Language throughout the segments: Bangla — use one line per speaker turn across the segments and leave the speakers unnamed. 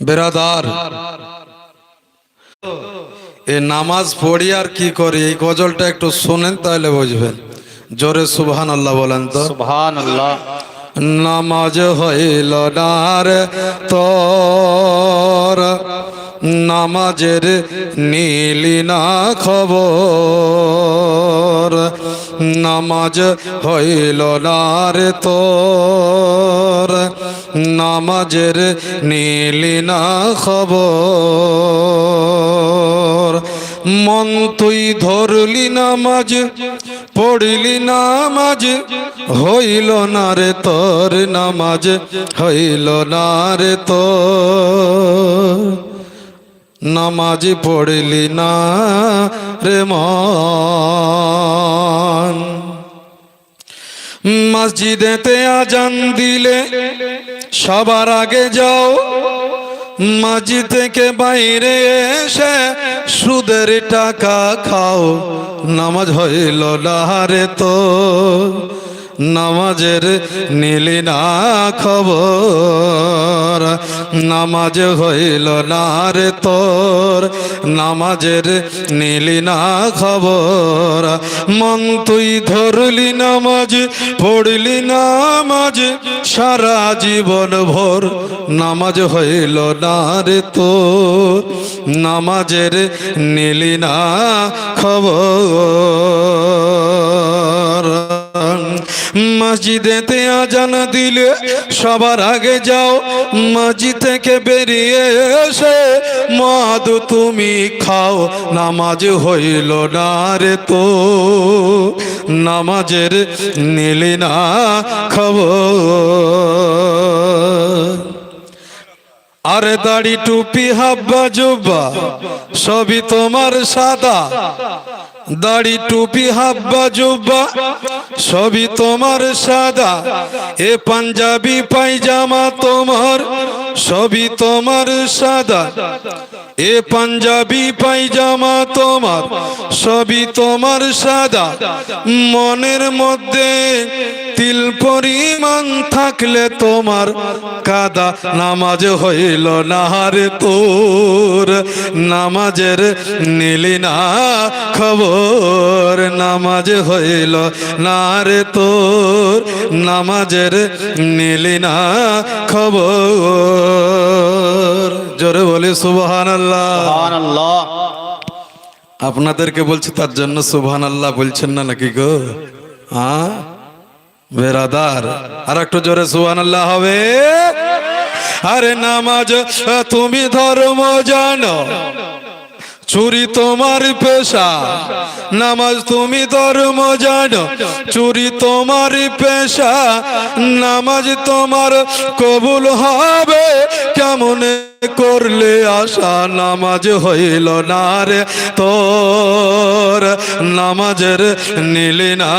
বেরাদার। এ নামাজ পড়ি আর কি করি? এই গজলটা একটু শোনেন তাহলে বুঝবেন। জোরে সুবহান আল্লাহ বলেন তো।
সুবহান আল্লাহ
নামাজ হইল না রে তোর। নামাজের নীলি না খবর। নামাজ হইল না রে তোর। নামাজের নীলি না খবর। মন তুই ধরলি নামাজ, পড়লি নামাজ, হইল না রে তোর। নামাজ হইল না রে তোর। নামাজ পড়লি না রে মন। মসজিদেতে আজান দিলে সবার আগে যাও। মাঝি থেকে বাইরে এসে সুদের টাকা খাও। নামাজ হইল না রে তো নামাজের নিলি না খবর। নামাজ হইল না রে তোর। নামাজের নিলি না খবর। মন তুই ধরলি নামাজ, পড়লি নামাজ, সারা জীবন ভোর। নামাজ হইল না রে তোর। নামাজের নিলি না খবর। মসজিদেতে আজান দিলে সবার আগে যাও, মসজিদ থেকে বেরিয়ে এসে মদ তুমি খাও। নামাজ হইল না রে তো, নামাজের নিলি না খবর আরে দাড়ি টুপি হাব্বা জুব্বা, সবই তোমার সাদা। দাড়ি টুপি হাব্বা জুব্বা, সবই তোমার সাদা। এ পাঞ্জাবি, পায়জামা তোমার, সবই তোমার সাদা। এ পাঞ্জাবি, পায়জামা তোমার, সবই তোমার সাদা। মনের মধ্যে তিল পরিমাণ থাকলে তোমার কাদা নামাজ হইল না রে তোর। নামাজের নিলি না খবর নামাজ হইল না রে তোর। নামাজের নিলি না খবর। জোরে বলি সুবহান আল্লাহ আপনাদেরকে বলছি তার জন্য সুবহান আল্লাহ বলছেন না নাকি গো? হ্যাঁ বেরাদার আর একটু জোরে সুহান আল্লাহ হবে। আরে নামাজ, তুমি ধর্ম জানো, চুরি তোমার পেশা। নামাজ তুমি ধর্ম জানো, চুরি তোমার পেশা। নামাজ তোমার কবুল হবে কেমন করলে আশা নামাজ হইল না রে তোর। নামাজের নিলি না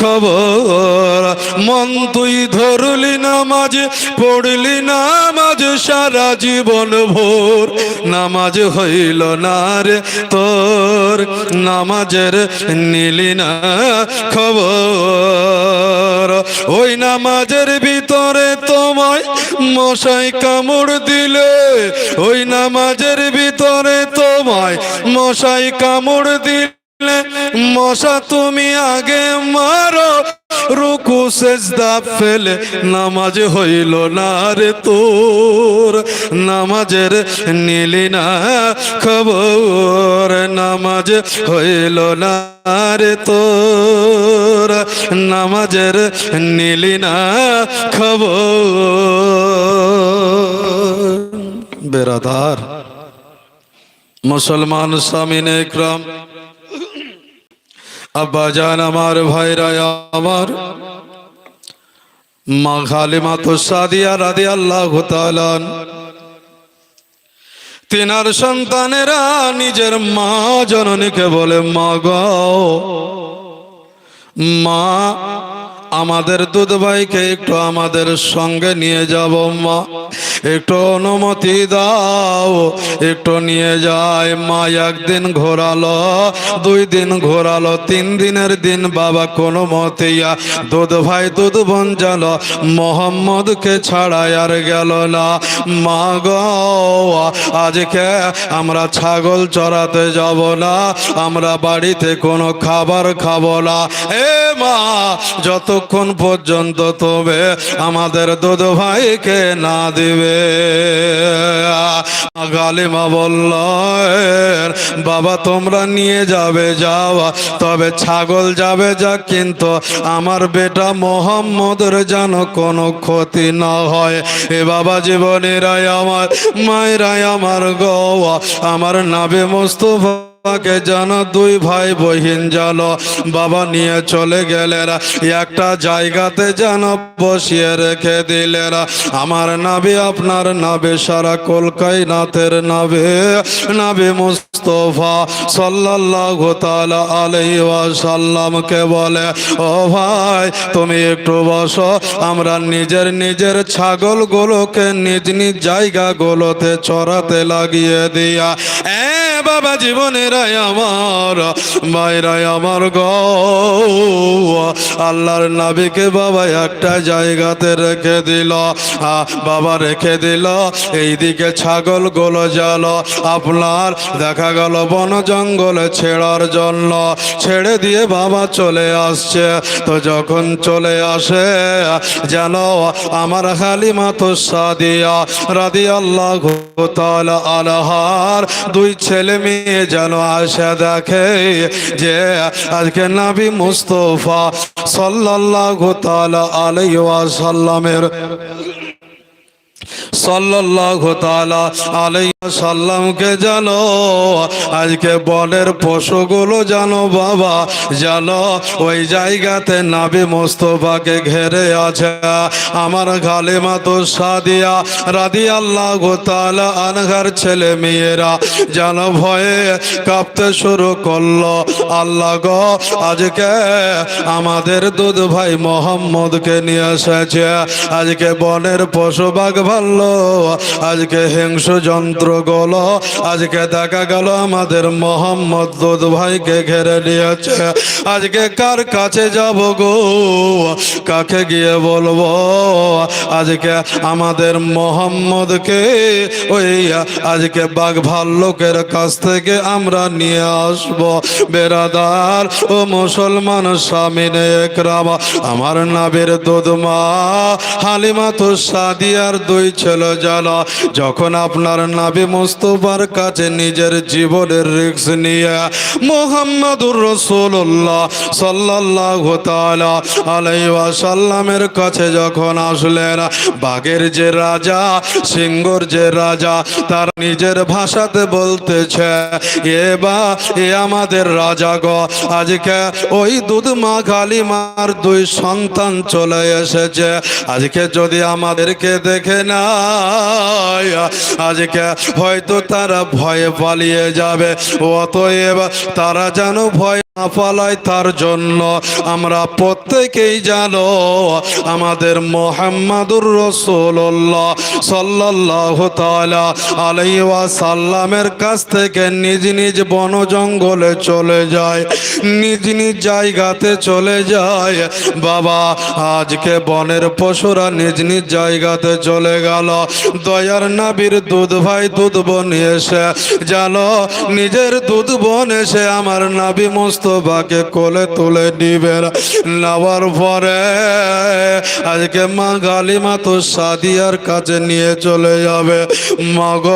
খবর। মন তুই ধরলি নামাজ, পড়লি নামাজ, সারা জীবন ভোর। নামাজ হইল না রে তোর। নামাজের নিলি না খবর। ওই নামাজের ভিতরে তোমায় মশাই কামড় দিলে ওই নামাজের ভিতরে তোমায় মশাই কামড় দিলে মশা তুমি আগে মারো। রুকু সেজদা ফেলে নামাজ হইল না রে তোর। নামাজের নিলি না খবর, নামাজ হইল না রে তোর। নামাজের নিলি না খবর। বেরাদার, মুসলমান স্বামীন ক্রম আব্বা জান আমার, ভাইরা আমার। মা খালিমা তো সাদিয়া রাদি আল্লাহ তালান তিনার সন্তানেরা নিজের মা জননীকে বলে, মা গো, মা আমাদের দুধ ভাইকে একটু আমাদের সঙ্গে নিয়ে যাব, মা। একটু অনুমতি দাও, একটু নিয়ে যায়। মা, একদিন ঘোরালো, দুই দিন ঘোরালো, তিন দিনের দিন বাবা কোনো মতেইয়া দুধ ভাই দুধ বোন জাল মোহাম্মদকে ছাড়াই আর গেল না। মা গো, আজকে আমরা ছাগল চড়াতে যাব না, আমরা বাড়িতে কোনো খাবার খাব না। এ মা যতক্ষণ পর্যন্ত তবে আমাদের দুধ ভাইকে না দিবে। গালিমা বলল বাবা, তোমরা নিয়ে যাবে যাওয়া তবে ছাগল যাবে যা, কিন্তু আমার বেটা মোহাম্মদের যেন কোনো ক্ষতি না হয়। এ বাবা জীবনেরাই আমার মায়েরাই আমার গোয়া আমার নাবে মোস্তফা বাবাকে জানা দুই ভাই বহিন জানো বাবা নিয়ে চলে গেলেন, একটা জায়গাতে যেন বসিয়ে রেখে দিলেন। আমার নাবি, আপনার নাবে, সারা কলকাই নাথের নাবে। নাবি মুস্তফা সাল্লাল্লাহু তাআলা আলাইহি বলে, ও ভাই, তুমি একটু বসো। আমরা নিজের নিজের ছাগলগুলোকে নিজ নিজ জায়গাগুলোতে চড়াতে লাগিয়ে দিয়া। এ বাবা জীবনেরাই আমার মায়েরাই আমার গো। আল্লাহর নাবিকে বাবা একটা জায়গাতে রেখে দিল। বাবা রেখে দিল, এইদিকে ছাগল গোলো জাল। আপনার দেখা গেল বন জঙ্গলে ছেড়ার জন্য। ছেড়ে দিয়ে বাবা চলে আসছে। তো যখন চলে আসে, যেন আমার হালিমা তো সাদিয়া রাদি আল্লাহ আলহার দুই ছেলে মেয়ে যেন আসে দেখে যে আজকে নাবি মুস্তফা সাল্লাল্লাহু তাআলা আলাইহি ওয়াসাল্লামের সাল্লামকে জানো, আজকে বনের পশুগুলো জানো বাবা, জানো, ওই জায়গাতে নাবি মোস্তফাকে ঘেরে আছে। আমার গালিমা তো সাদিয়া রাদি আল্লাহ তাআলা আনহার ছেলে মেয়েরা, জানো, ভয়ে কাঁপতে শুরু করল। আল্লাহ গো, আজকে আমাদের দুধ ভাই মোহাম্মদকে নিয়ে এসেছে। আজকে বনের পশু বাঘ ভাল্লো, আজকে হিংস যন্ত্র গলো আজকে দেখা গেল আমাদের মোহাম্মদ দুধ ভাইকে ঘেরে নিয়েছে। আজকে কার কাছে যাব গো? কাকে গিয়ে বলব? আজকে আমাদের মোহাম্মদকে, ওই আজকে বাঘ ভাল্লুকের কাছ থেকে আমরা নিয়ে আসব। বেরাদার ও মুসলমান স্বামীনে একরাম আমার নাবের দুধ মা হালিমা তো সাদিয়ার দুই ছেলে জানা যখন আপনার নাবি মুস্তফার কাছে নিজের জীবনের রিক্স নিয়ে মোহাম্মদুর রসুল্লাহ সাল্লাহ তাআলা আলাইহি ওয়াসাল্লামের কাছে যখন আসলেন বাঘের যে রাজা সিংহর যে রাজা, তার নিজের ভাষাতে বলতেছে, এ বা, এ আমাদের রাজা গ আজকে ওই দুধ মা কালিমার দুই সন্তান চলে এসেছে। আজকে যদি আমাদেরকে দেখে না আজকে হয়তো তারা ভয়ে পালিয়ে যাবে। অতএব তারা যেন ভয় না পালায় তার জন্য আমরা প্রত্যেকেই জানো আমাদের মোহাম্মদুর রসুল্লাহ সাল্লাহ তালা আলাইওয়া সাল্লামের কাছ থেকে নিজ নিজ বন জঙ্গলে চলে যায়, নিজ নিজ জায়গাতে চলে যায়। বাবা, আজকে বনের পশুরা নিজ নিজ জায়গাতে চলে গেল। দয়ার নাবির দুধ ভাই দুধ বোন এসে জানো নিজের দুধ বোন এসে আমার নাবি মোস্তফাকে কোলে তুলে নিবেন। নেওয়ার পরে আজকে মা গালিমা তো সাদিয়ার কাছে নিয়ে চলে যাবে। মগ,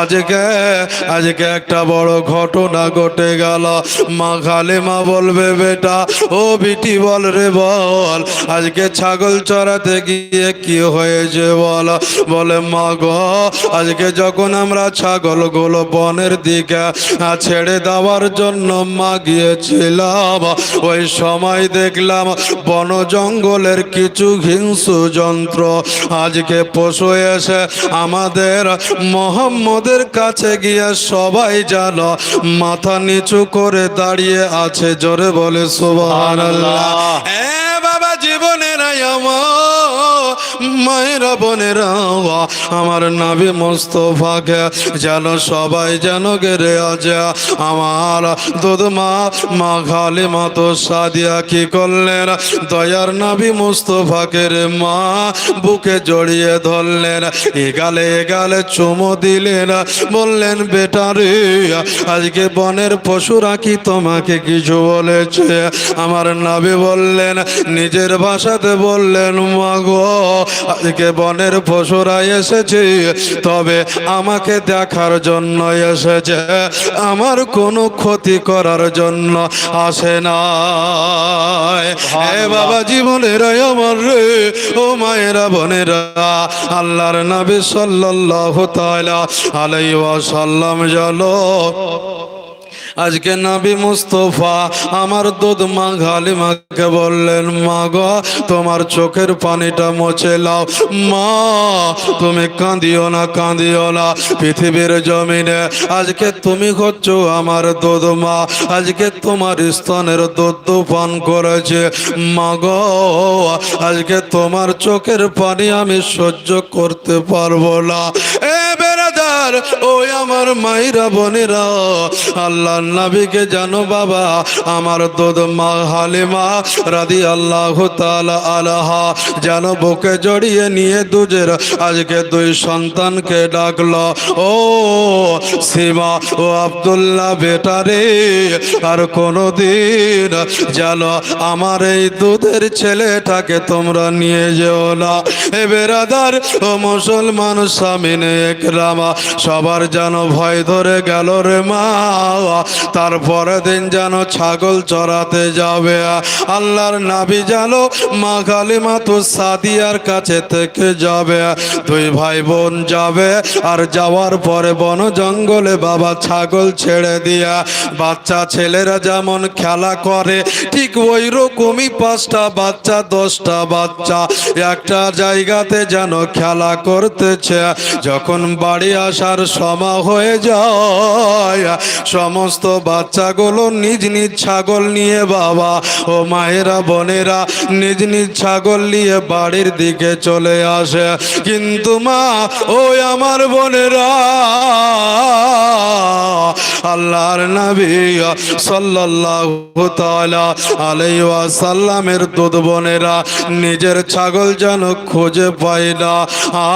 আজকে আজকে একটা বড় ঘটনা ঘটে গেল। মা গালিমা বলবে, বেটা, ও বিটি বল রে বল, আজকে ছাগল চড়াতে গিয়ে কি হয়েছে বল? বলে মা গো আজকে যখন আমরা ছাগলগুলো বনের দিকে ছেড়ে দেওয়ার জন্য মা গিয়েছিলাম, ওই সময় দেখলাম বন জঙ্গলের কিছু হিংসু যন্ত্র। আজকে পশু এসে আমাদের মোহাম্মদের কাছে গিয়ে সবাই জানো, মাথা নিচু করে দাঁড়িয়ে আছে, জোরে বলে, সুবহানাল্লাহ। এ বাবা, জীবনের আমার মায়েরা বোনেরা আমার নাবি মোস্তফাকে যেন সবাই যেন গেরে আছে। আমার দুধ মা মা খালি মা তো সাদিয়া কি করলেন? দয়ার নাবি মুস্তফাকে রে মা, বুকে জড়িয়ে ধরলেন। এগালে এগালে চুমো দিলেন, বললেন, বেটা রে, আজকে বনের পশুরা কি তোমাকে কিছু বলেছে? আমার নাবি বললেন, নিজের ভাষাতে বললেন মাগো আজকে বনের পশুরা এসেছে তবে আমাকে দেখার জন্য এসেছে। আমার কোনো ক্ষতি করার জন্য আসে না হে বাবা জীবনের আমার রে ও মায়েরা বোনেরা আল্লাহর নবী সাল্লাল্লাহু তাআলা আলাইহি ওয়াসাল্লাম জানো। আজকে নাবি মুস্তফা আমার দুধ মা ঘালি মাকে বললেন মা গো তোমার চোখের পানিটা মুছে লাও মা, তুমি কাঁদিও না কাঁদিও না। পৃথিবীর জমিনে আজকে তুমি হচ্ছ আমার দুধ মা। আজকে তোমার স্তনের দুধ পান করেছে। মা গো আজকে তোমার চোখের পানি আমি সহ্য করতে পারব না। এ বেড়াদার ওই আমার মাইরা বোনেরা। আল্লাহ নবীকে জানো বাবা, আমার দুধ মা হালিমা রাদি আল্লাহ তালা আলাহা যেন বুকে জড়িয়ে নিয়ে দুজের আজকে দুই সন্তানকে ডাকলো। ও সীমা ও আব্দুল্লাহ বেটারে আর কোনোদিন যেন আমার এই দুধের ছেলেটাকে তোমরা নিয়ে যেও না। এ বেরাদার ও মুসলমান স্বামীনে একরামা সবার যেন ভয় ধরে গেল রে মা। তারপরে দিন যেন ছাগল চড়াতে যাবে। আল্লাহর নাবি যেন মা কালিমা তো সাদিয়ার কাছে থেকে যাবে। দুই ভাই বোন যাবে আর যাওয়ার পরে বন জঙ্গলে বাবা ছাগল ছেড়ে দিয়া বাচ্চা ছেলেরা যেমন খেলা করে, ঠিক ওই রকমই পাঁচটা বাচ্চা, দশটা বাচ্চা একটা জায়গাতে যেন খেলা করতেছে। যখন বাড়ি আসার সময় হয়ে যায়, সমস্ত বাচ্চাগুলো নিজ নিজ ছাগল নিয়ে বাবা ও মায়েরা বোনেরা নিজ নিজ ছাগল নিয়ে বাড়ির দিকে চলে আসে। কিন্তু মা ওই আমার বোনেরা, আল্লাহর নবী সাল্লাল্লাহু তাআলা আলাইহি ওয়াসাল্লামের দুধ বোনেরা নিজের ছাগল যেন খুঁজে পায় না। আ,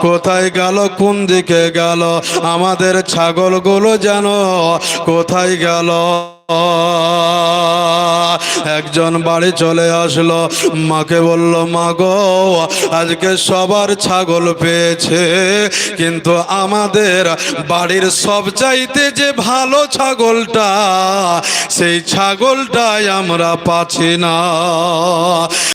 কোথায় গেল, কোন দিকে গেল। আমাদের ছাগলগুলো যেন কোথায় গেল? একজন বাড়ি চলে আসলো। মাকে বলল, মা গো, আজকে সবার ছাগল পেয়েছে, কিন্তু আমাদের বাড়ির সব চাইতে যে ভালো ছাগলটা, সেই ছাগলটাই আমরা পাচ্ছি না।